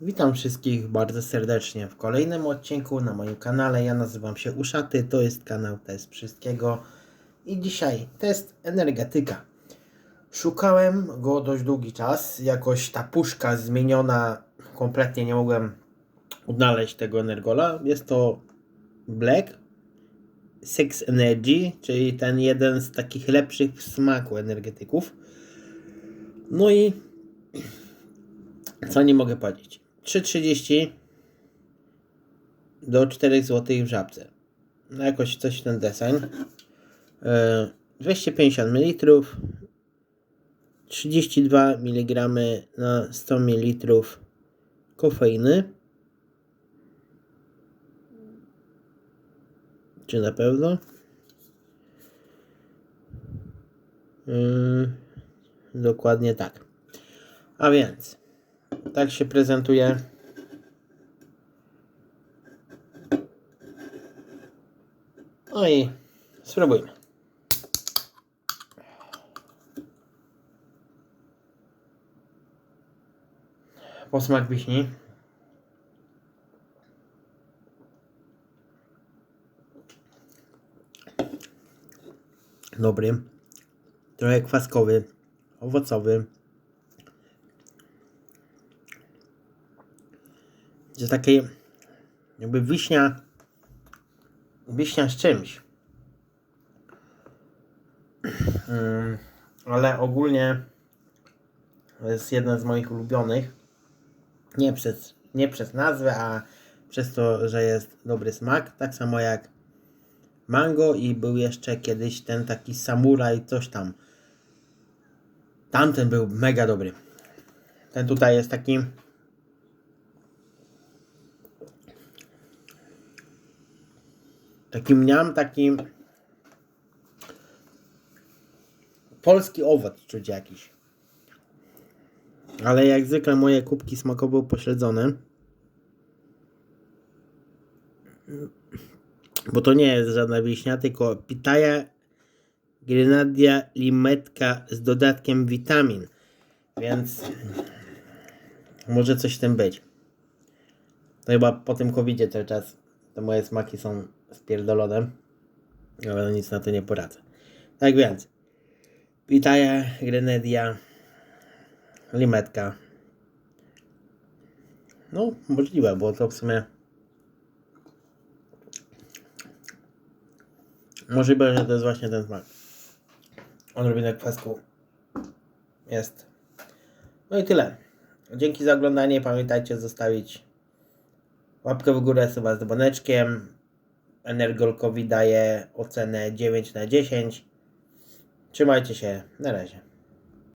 Witam wszystkich bardzo serdecznie w kolejnym odcinku na moim kanale. Ja nazywam się Uszaty, to jest kanał Test Wszystkiego i dzisiaj test energetyka. Szukałem go dość długi czas, jakoś ta puszka zmieniona, kompletnie nie mogłem odnaleźć tego energola. Jest to Black Six Energy, czyli ten jeden z takich lepszych w smaku energetyków. No i co nie mogę powiedzieć? 3,30 do 4 zł w żabce. No jakoś coś ten deseń. E, 250 ml. 32 mg na 100 ml kofeiny. Czy na pewno? Yy, dokładnie tak. A więc tak się prezentuje. No i spróbujmy. Posmak wiśni. Dobry. Trochę kwaskowy, owocowy. Że takie jakby wiśnia wiśnia z czymś. Mm, ale ogólnie to jest jeden z moich ulubionych. Nie przez, nie przez nazwę, a przez to, że jest dobry smak. Tak samo jak mango i był jeszcze kiedyś ten taki samuraj coś tam. Tamten był mega dobry. Ten tutaj jest taki Taki mniam, taki polski owoc czuć jakiś. Ale jak zwykle moje kubki smakowe były pośledzone. Bo to nie jest żadna wiśnia, tylko pitaya grenadia limetka z dodatkiem witamin. Więc może coś w tym być. To chyba po tym covidzie cały czas te moje smaki są spierdolone. Ale nic na to nie poradzę. Tak więc. Pitaya, Grenedia, Limetka. No, możliwe, bo to w sumie. Możliwe, że to jest właśnie ten smak. Odrobinę kwasku jest. No i tyle. Dzięki za oglądanie. Pamiętajcie zostawić łapkę w górę, suba z dzwoneczkiem. Energolkowi daje ocenę 9 na 10. Trzymajcie się. Na razie.